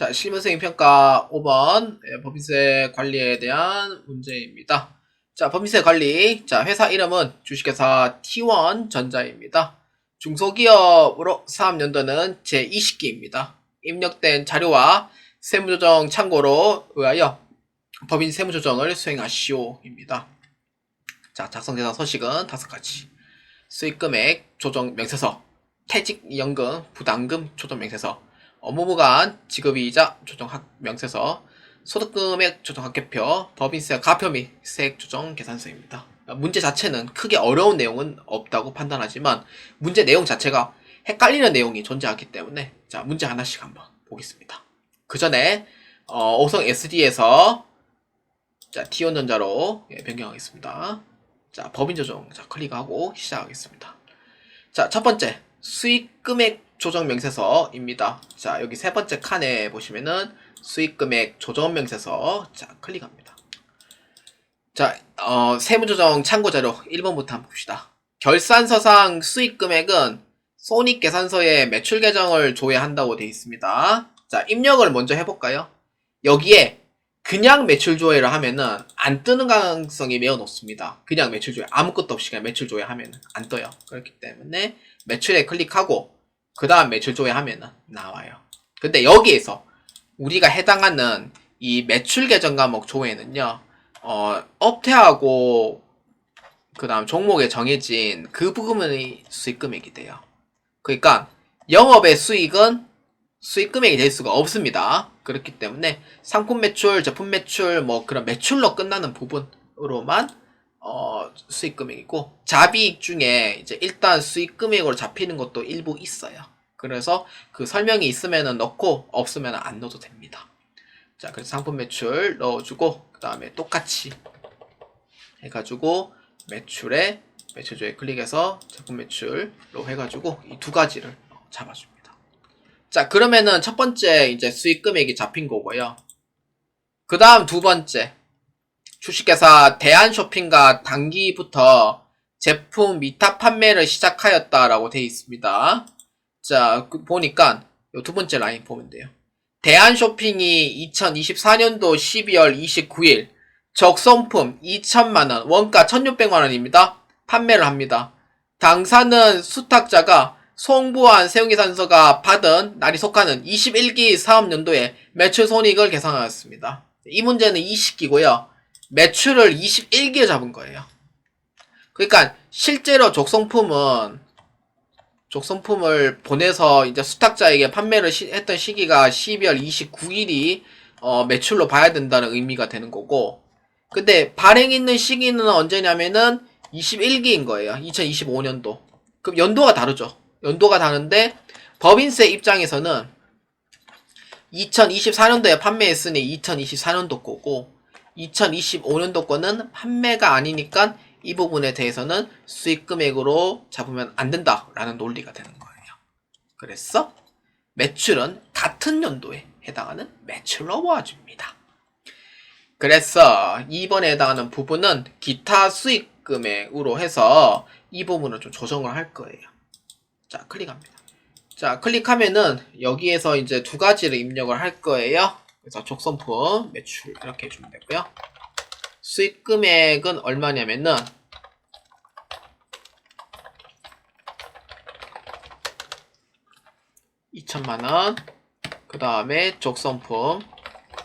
자, 실무생 평가 5번 예, 법인세 관리에 대한 문제입니다. 자, 법인세 관리. 자, 회사 이름은 주식회사 T1 전자입니다. 중소기업으로 사업연도는 제20기입니다. 입력된 자료와 세무조정 참고로 의하여 법인 세무조정을 수행하시오입니다. 자, 작성대상 서식은 다섯 가지. 수익금액 조정 명세서, 퇴직연금, 부담금 조정 명세서, 업무무관 지급이자 조정 명세서, 소득금액 조정 합계표, 법인세 가표 및 세액 조정 계산서입니다. 문제 자체는 크게 어려운 내용은 없다고 판단하지만 문제 내용 자체가 헷갈리는 내용이 존재하기 때문에 자 문제 하나씩 한번 보겠습니다. 그 전에 어, 오성 SD에서 자 T1 전자로 예, 변경하겠습니다. 자 법인 조정 자 클릭하고 시작하겠습니다. 자 첫 번째 수익 금액 조정 명세서입니다. 자 여기 세 번째 칸에 보시면은 수익 금액 조정 명세서 자 클릭합니다. 자, 어, 세무조정 참고자료 1번부터 한번 봅시다. 결산서상 수익 금액은 손익계산서에 매출 계정을 조회한다고 되어 있습니다. 자, 입력을 먼저 해볼까요? 여기에 그냥 매출 조회를 하면은 안 뜨는 가능성이 매우 높습니다. 그냥 매출 조회, 아무것도 없이 그냥 매출 조회 하면은 안 떠요. 그렇기 때문에 매출에 클릭하고 그 다음 매출 조회 하면은 나와요. 근데 여기에서 우리가 해당하는 이 매출 계정 과목 조회는요, 어, 업태하고 그 다음 종목에 정해진 그 부분의 수익 금액이 돼요. 그러니까 영업의 수익은 수익 금액이 될 수가 없습니다. 그렇기 때문에 상품 매출, 제품 매출, 뭐 그런 매출로 끝나는 부분으로만 어, 수익 금액이고 자비익 중에 이제 일단 수익 금액으로 잡히는 것도 일부 있어요. 그래서 그 설명이 있으면은 넣고 없으면 안 넣어도 됩니다. 자, 그래서 상품 매출 넣어주고 그 다음에 똑같이 해가지고 매출에 매출조에 클릭해서 제품 매출로 해가지고 이 두 가지를 잡아줍니다. 자, 그러면은 첫 번째 이제 수익 금액이 잡힌 거고요. 그 다음 두 번째 주식회사 대한쇼핑과 단기부터 제품 위탁 판매를 시작하였다라고 되어 있습니다. 자, 그 보니까 요두 번째 라인 보면 돼요. 대한쇼핑이 2024년도 12월 29일 적성품 2천만원, 원가 1600만원입니다. 판매를 합니다. 당사는 수탁자가 송부한 세용계산서가 받은 날이 속하는 21기 사업연도에 매출 손익을 계산하였습니다. 이 문제는 20기고요. 매출을 21기에 잡은 거예요. 그러니까 실제로 적성품은 적성품을 보내서 이제 수탁자에게 판매를 시, 했던 시기가 12월 29일이 어, 매출로 봐야 된다는 의미가 되는 거고 근데 발행 있는 시기는 언제냐면은 21기인 거예요. 2025년도. 그럼 연도가 다르죠. 연도가 다른데 법인세 입장에서는 2024년도에 판매했으니 2024년도 거고 2025년도 거는 판매가 아니니까 이 부분에 대해서는 수익 금액으로 잡으면 안 된다라는 논리가 되는 거예요. 그래서 매출은 같은 연도에 해당하는 매출로 모아줍니다. 그래서 2번에 해당하는 부분은 기타 수익 금액으로 해서 이 부분을 좀 조정을 할 거예요. 자, 클릭합니다. 자, 클릭하면은 여기에서 이제 두 가지를 입력을 할 거예요. 그래서 적성품 매출 이렇게 해주면 되고요. 수익 금액은 얼마냐면은 (2천만원) 그 다음에 적성품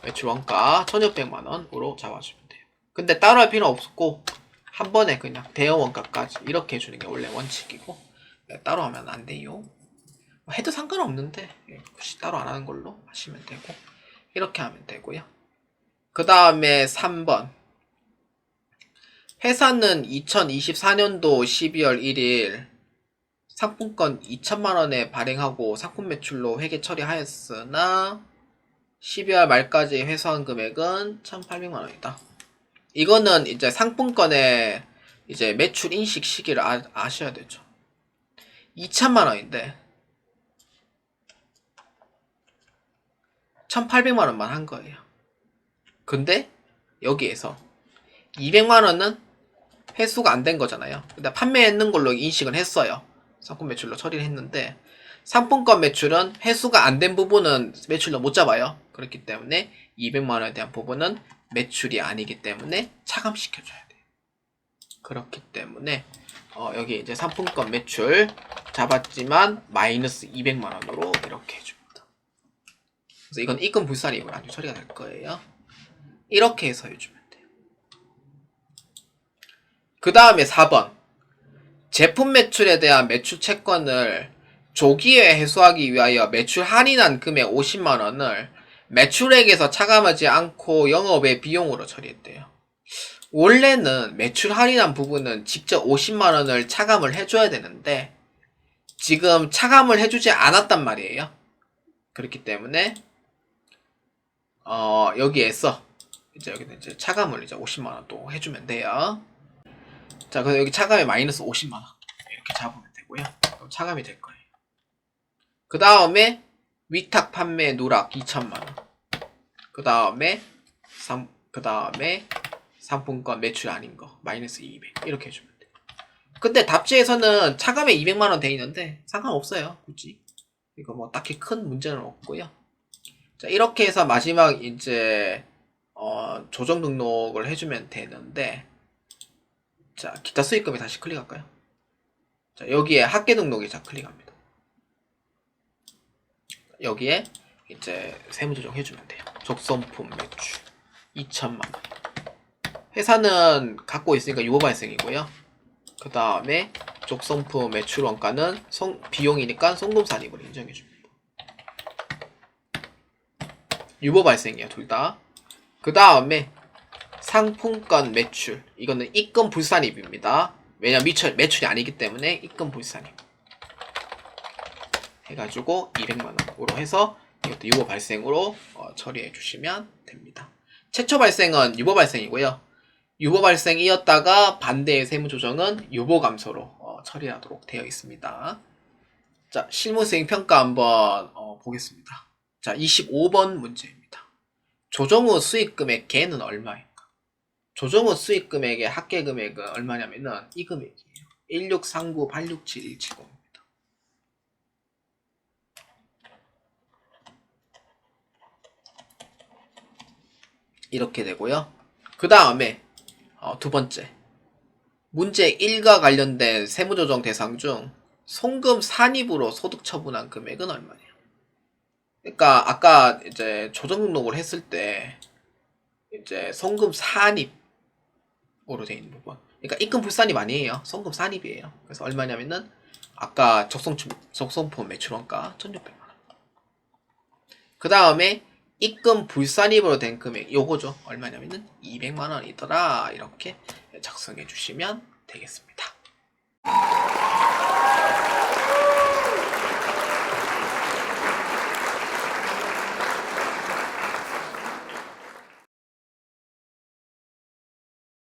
매출 원가 1600만원으로 잡아주면 돼요. 근데 따로 할 필요 없고 한 번에 그냥 대여 원가까지 이렇게 해주는 게 원래 원칙이고 네, 따로 하면 안 돼요. 뭐 해도 상관없는데 예, 혹시 따로 안 하는 걸로 하시면 되고 이렇게 하면 되고요 그 다음에 3번 회사는 2024년도 12월 1일 상품권 2천만원에 발행하고 상품 매출로 회계 처리하였으나 12월 말까지 회수한 금액은 1,800만원이다. 이거는 이제 상품권의 이제 매출 인식 시기를 아, 아셔야 되죠. 2천만원인데 1,800만 원만 한 거예요. 근데 여기에서 200만 원은 회수가 안 된 거잖아요. 근데 판매했는 걸로 인식을 했어요. 상품 매출로 처리를 했는데 상품권 매출은 회수가 안 된 부분은 매출로 못 잡아요. 그렇기 때문에 200만 원에 대한 부분은 매출이 아니기 때문에 차감시켜줘야 돼요. 그렇기 때문에 어, 여기 이제 상품권 매출 잡았지만 마이너스 200만 원으로 이렇게 해줍니다. 그래서 이건 입금 불산이고 나중에 처리가 될 거예요. 이렇게 해서 해주면 돼요. 그 다음에 4번 제품 매출에 대한 매출 채권을 조기에 해소하기 위하여 매출 할인한 금액 50만 원을 매출액에서 차감하지 않고 영업의 비용으로 처리했대요. 원래는 매출 할인한 부분은 직접 50만 원을 차감을 해줘야 되는데 지금 차감을 해주지 않았단 말이에요. 그렇기 때문에 어 여기에서 이제 여기는 이제 차감을 이제 50만 원 또 해주면 돼요. 자, 그래서 여기 차감이 마이너스 50만 원 이렇게 잡으면 되고요. 그럼 차감이 될 거예요. 그 다음에 위탁 판매 누락 2천만 원. 그 다음에 상, 그 다음에 상품권 매출 아닌 거 마이너스 200 이렇게 해주면 돼요. 근데 답지에서는 차감에 200만 원 돼 있는데 상관없어요. 굳이 이거 뭐 딱히 큰 문제는 없고요. 자 이렇게 해서 마지막 이제 어, 조정 등록을 해주면 되는데 자 기타 수익금에 다시 클릭할까요? 자 여기에 학계 등록에 자 클릭합니다. 여기에 이제 세무 조정 해주면 돼요. 적성품 매출 2천만 원. 회사는 갖고 있으니까 유보 발생이고요. 그 다음에 적성품 매출 원가는 성, 비용이니까 송금 산입을 인정해 줍니다. 유보 발생이에요, 둘 다. 그 다음에 상품권 매출. 이거는 입금 불산입입니다. 왜냐면 매출, 매출이 아니기 때문에 입금 불산입. 해가지고 200만원으로 해서 이것도 유보 발생으로 어, 처리해 주시면 됩니다. 최초 발생은 유보 발생이고요. 유보 발생이었다가 반대의 세무 조정은 유보 감소로 어, 처리하도록 되어 있습니다. 자, 실무 수행 평가 한번 어, 보겠습니다. 자, 25번 문제입니다. 조정 후 수익 금액 개는 얼마인가? 조정 후 수익 금액의 합계 금액은 얼마냐면은 이 금액이에요. 163986770입니다. 이렇게 되고요. 그 다음에 어, 두 번째 문제 1과 관련된 세무조정 대상 중 송금 산입으로 소득 처분한 금액은 얼마냐? 그러니까 아까 이제 조정 등록을 했을 때 이제 송금 산입으로 돼 있는 부분. 그러니까 입금 불산입 아니에요. 송금 산입이에요. 그래서 얼마냐면은 아까 적성 적성품 매출원가 1,600만 원. 그 다음에 입금 불산입으로 된 금액 요거죠. 얼마냐면은 200만 원이더라. 이렇게 작성해 주시면 되겠습니다.